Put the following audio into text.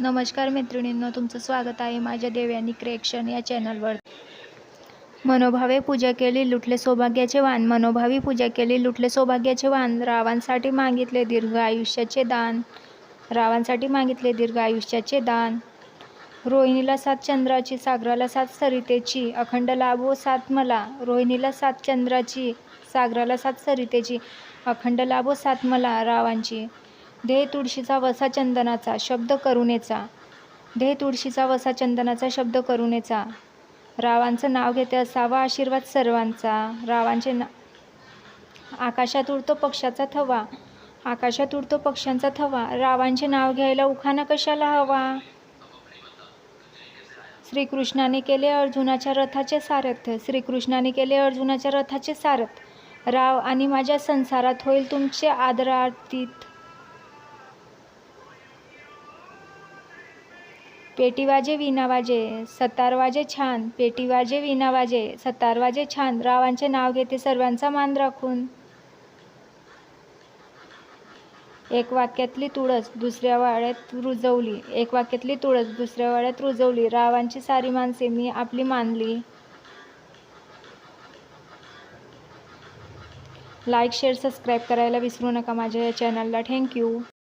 नमस्कार मैत्रिणींनो तुमचं स्वागत आहे माझ्या देवयानी क्रिएक्शन या चॅनलवर. मनोभावे पूजा केली लुटले सौभाग्याचे वाण मनोभावी पूजा केली लुटले सौभाग्याचे वाण रावांसाठी मागितले दीर्घ आयुष्याचे दान. रावांसाठी मागितले दीर्घ आयुष्याचे दान. रोहिणीला सात चंद्राची सागराला सात सरितेची. अखंड लाभो हो सात मला. रोहिणीला सात चंद्राची सागराला सात सरितेची. अखंड लाभो हो सात मला रावांची. देह तुळशीचा वसा चंदनाचा शब्द करुणेचा. देह तुळशीचा वसा चंदनाचा शब्द करुणेचा. रावांचं नाव घेते असावा आशीर्वाद सर्वांचा. रावांचे ना आकाशात उडतो पक्षाचा थवा. आकाशात उडतो पक्ष्यांचा थवा. रावांचे नाव घ्यायला उखाणा कशाला हवा? श्रीकृष्णाने केले अर्जुनाच्या रथाचे सारथ. श्रीकृष्णाने केले अर्जुनाच्या रथाचे सारथ. राव आणि माझ्या संसारात होईल तुमचे आदरातीत. पेटी वाजे विना वाजे सतार वाजे छान. पेटी वाजे विना वाजे सतार वाजे छान. रावांचे नाव घेते सर्वांचा मान राखून. एक वाक्यातली तुळस दुसऱ्या वाड्यात रुजवली. एक वाक्यातली तुळस दुसऱ्या वाड्यात रुजवली. रावांची सारी माणसे मी आपली मानली. लाईक शेअर सबस्क्राईब करायला विसरू नका माझ्या या चॅनलला थँक्यू